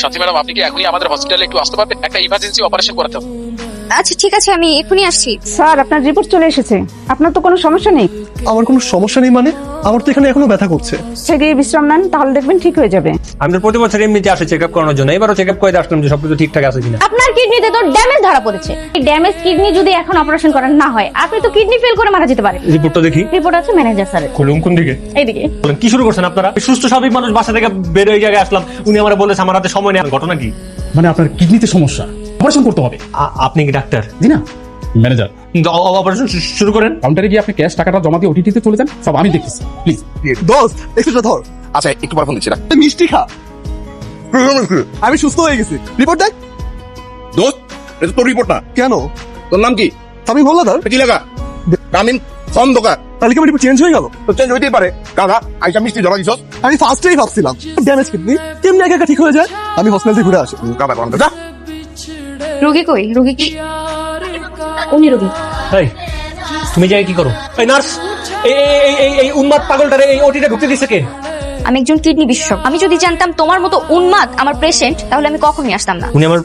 সাথী madam আপনি কি এখনই আমাদের হসপিটালে একটু আসতে পারবেন? একটা ইমার্জেন্সি অপারেশন করাতে হবে। আচ্ছা ঠিক আছে আমি এখনই আসছি। স্যার আপনার রিপোর্ট চলে এসেছে। আপনার তো কোনো সমস্যা নেই? আমার কোনো সমস্যা নেই মানে? আমার তো এখানে এখনও ব্যথা করছে। সেদিকে বিশ্রাম নেন তাহলে দেখবেন ঠিক হয়ে যাবে। আমি তো প্রতি বছর এমনিতে আসে চেক আপ করানোর জন্য। এবারও চেক আপ করে আসলাম যে সবকিছু ঠিকঠাক আছে কিনা। আপনার কিডনিতে তো ড্যামেজ ধরা পড়েছে। এই ড্যামেজ কিডনি যদি এখন অপারেশন করার না হয় আপনি তো কিডনি ফেল করে মারা যেতে পারেন। রিপোর্টটা দেখি। রিপোর্ট আছে ম্যানেজার স্যারের খুলুম কোন দিকে? এইদিকে। বলেন কি শুরু করছেন আপনারা? সুস্থ স্বাভাবিক মানুষ বাসা থেকে বের হয়ে জায়গায় আসলাম। উনি আমার বলেছে আমার হাতে সময় নেই ঘটনা কি? মানে আপনার কিডনিতে সমস্যা। অপারেশন করতে হবে। আপনি কি ডাক্তার? জি না। ম্যানেজার। অপারেশন শুরু করেন। কাউন্টারে গিয়ে আপনি ক্যাশ টাকাটা জমা দিয়ে ওটিটিতে চলে যান সব আমি দেখতেছি। প্লিজ দোস্ত এক্সট্রা ধর। আচ্ছা একটু পর ফোন দিচ্ছি না মিষ্টি খা। আমি সুস্থ হয়ে গেছি। রিপোর্ট দেখ। দোস্ত এটা তোর রিপোর্ট না। কেন? তোর নাম কি? আমি হল্লাদার কি লেখা? তামিম খন্দকার। তাহলে কি আমার রিপোর্ট চেঞ্জ হয়ে গেল? তো চেঞ্জ হইতেই পারে। কাকা আইসা মিষ্টি জমা দিছস? আমি ফার্স্টেই ভাবছিলাম ড্যামেজ কিডনি। কেমনি একা একা ঠিক হয়ে যায়? আমি হসপিটাল থেকে ঘুরে আসি। কাকা রোগী কই? রোগী কি? উনি রোগী এই তুমি যাই কি করো? এই নার্স এই এই- এই এই এই উন্মাদ পাগলটারে এই ওটিতে ঢুকতে দিছে কে? আমি একজন কিডনি বিশেষজ্ঞ। আমি যদি জানতাম তোমার মতো উন্মাদ আমার পেশেন্ট তাহলে আমি কখনোই আসতাম না। উনি আমার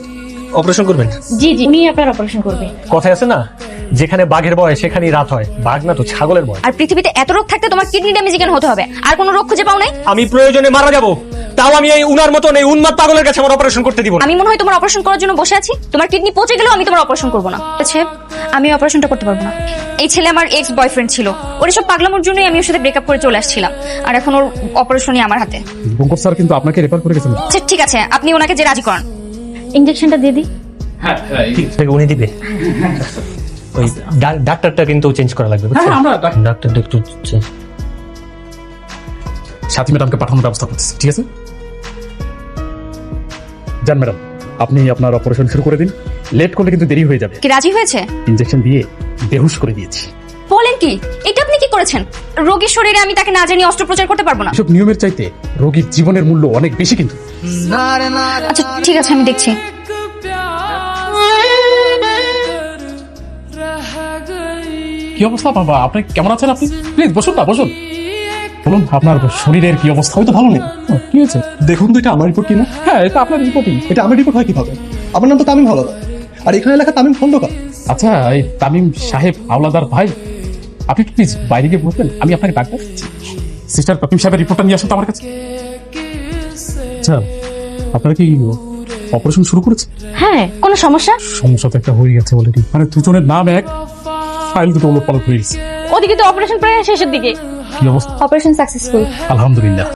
অপারেশন করবেন? জি জি। উনি আপনার অপারেশন করবে। কথায় আছে না? যেখানে বাঘের বয় সেখানেই রাত হয়। বাঘ না তো ছাগলের বয় আর পৃথিবীতে এত রোগ থাকতে তোমার কিডনি ড্যামেজ কেন হতে হবে? আর কোনো রোগ খুঁজে পাও নাই? আমি প্রয়োজনে মারা যাব। তাও আমি এই উনার মতন এই উন্মাদ পাগলের কাছে আমার অপারেশন করতে দিব না। আমি মনে হয় তোমার অপারেশন করার জন্য বসে আছি। তোমার কিডনি পচে গেলেও আমি তোমার অপারেশন করব না। আছে আমি অপারেশনটা করতে পারব না। এই ছেলে আমার এক্স বয়ফ্রেন্ড ছিল। ওর সব পাগলামোর জন্যই আমি ওর সাথে ব্রেকআপ করে চলে আসছিলাম। আর এখন ওর অপারেশনই আমার হাতে। বঙ্কর স্যার কিন্তু আপনাকে রেফার করে গেছেন আচ্ছা ঠিক আছে আপনি ওনাকে যে রাজি করান। ইঞ্জেকশনটা দিয়ে দিই। থেকে উনি দিবে। ওই ডাক্তারটা কিন্তু চেঞ্জ করা লাগবে? হ্যাঁ, আমরা ডাক- ডাক্তারটা একটু চেঞ্জ সাথী ম্যাডামকে পাঠানোর ব্যবস্থা করতেছি ঠিক আছে? যান ম্যাডাম আপনি আপনার অপারেশন শুরু করে দিন। লেট করলে কিন্তু দেরি হয়ে যাবে। কি রাজি হয়েছে? ইনজেকশন দিয়ে বেহুশ করে দিয়েছি। বলেন কি এটা আপনি কি করেছেন? রোগীর শরীরে আমি তাকে না জানিয়ে অস্ত্রোপচার করতে পারব না। এসব নিয়মের চাইতে রোগীর জীবনের মূল্য অনেক বেশি কিন্তু। আচ্ছা ঠিক আছে আমি দেখছি। কি অবস্থা বাবা? আপনি কেমন আছেন আপনি? প্লিজ বসুন না বসুন। বলুন আপনার শরীরের কি অবস্থা? হয়তো ভালো নেই। কি হয়েছে? দেখুন তো এটা আমার রিপোর্ট কিনা হ্যাঁ এটা আপনার রিপোর্টিং এটা আমার রিপোর্ট হয় কীভাবে? আমার নাম তো তামিম হলদার আর এখানে লেখা তামিম খন্দকার। আচ্ছা এই তামিম সাহেব হাওলাদার ভাই আপনি প্লিজ বাইরে গিয়ে বলবেন আমি আপনাকে ডাক্তার সিস্টার তামিম সাহেবের রিপোর্টটা নিয়ে আসুন তো আমার কাছে। আচ্ছা আপনারা কি অপারেশন শুরু করেছে হ্যাঁ কোনো সমস্যা? সমস্যা তো একটা হয়ে গেছে অলরেডি মানে দুজনের নাম এক ফাইল দুটো উলট পালট হয়ে গেছে। ওদিকে তো অপারেশন প্রায় শেষের দিকে। কি অবস্থা? অপারেশন সাকসেসফুল আলহামদুলিল্লাহ।